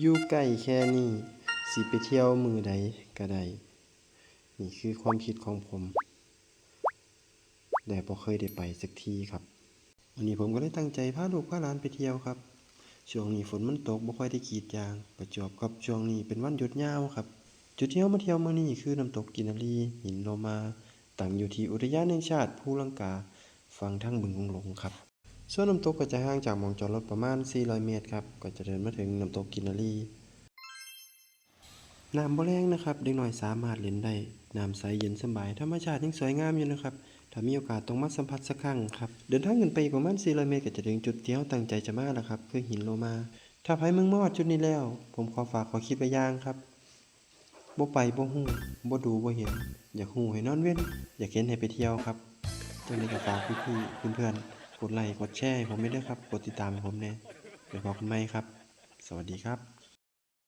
อยู่ใกล้แค่นี้สิไปเที่ยวมือใดก็ได้ นี่คือความคิดของผมแต่บ่เคยได้ไปสักทีครับ วันนี้ผมก็เลยตั้งใจพาลูกพาหลานไปเที่ยวครับ ช่วงนี้ฝนมันตกบ่ค่อยได้กีดยาง ประจวบกับช่วงนี้เป็นวันหยุดยาวครับ จุดที่เรามาเที่ยวมื้อนี้คือน้ำตกกินารีหินโลมา ตั้งอยู่ที่อุทยานแห่งชาติภูลังกา ฝั่งทางบึงกงหลงครับ ส่วนน้ำตกก็จะห่างจากมองจอดรถประมาณ 400 เมตรครับ ก็จะเดินมาถึงน้ำตกกินนารีน้ำบ่แรงนะครับ เด็กน้อยสามารถเล่นได้ น้ำใสเย็นสบาย ธรรมชาติยังสวยงามอยู่นะครับ ถ้ามีโอกาสต้องมาสัมผัสสักครั้งครับ เดินทางขึ้นไปอีกประมาณ 400 เมตรก็จะถึงจุดเที่เราตั้งใจจะมาแล้วครับ คือหินโลมา ถ้าไผเมืองมอดจุดนี้แล้ว ผมขอฝากขอคิดไว้อย่างครับบ่ไปบ่ฮู้บ่ดูบ่เห็น อยากฮู้ให้นอนเว้น อยากเห็นให้ไปเที่ยวครับจังได๋ก็ฝากพี่ๆเพื่อนๆ กดไลค์กดแชร์ผมไม่ได้ครับ กดติดตามให้ผมแหน่ไปพบกันใหม่ครับ สวัสดีครับ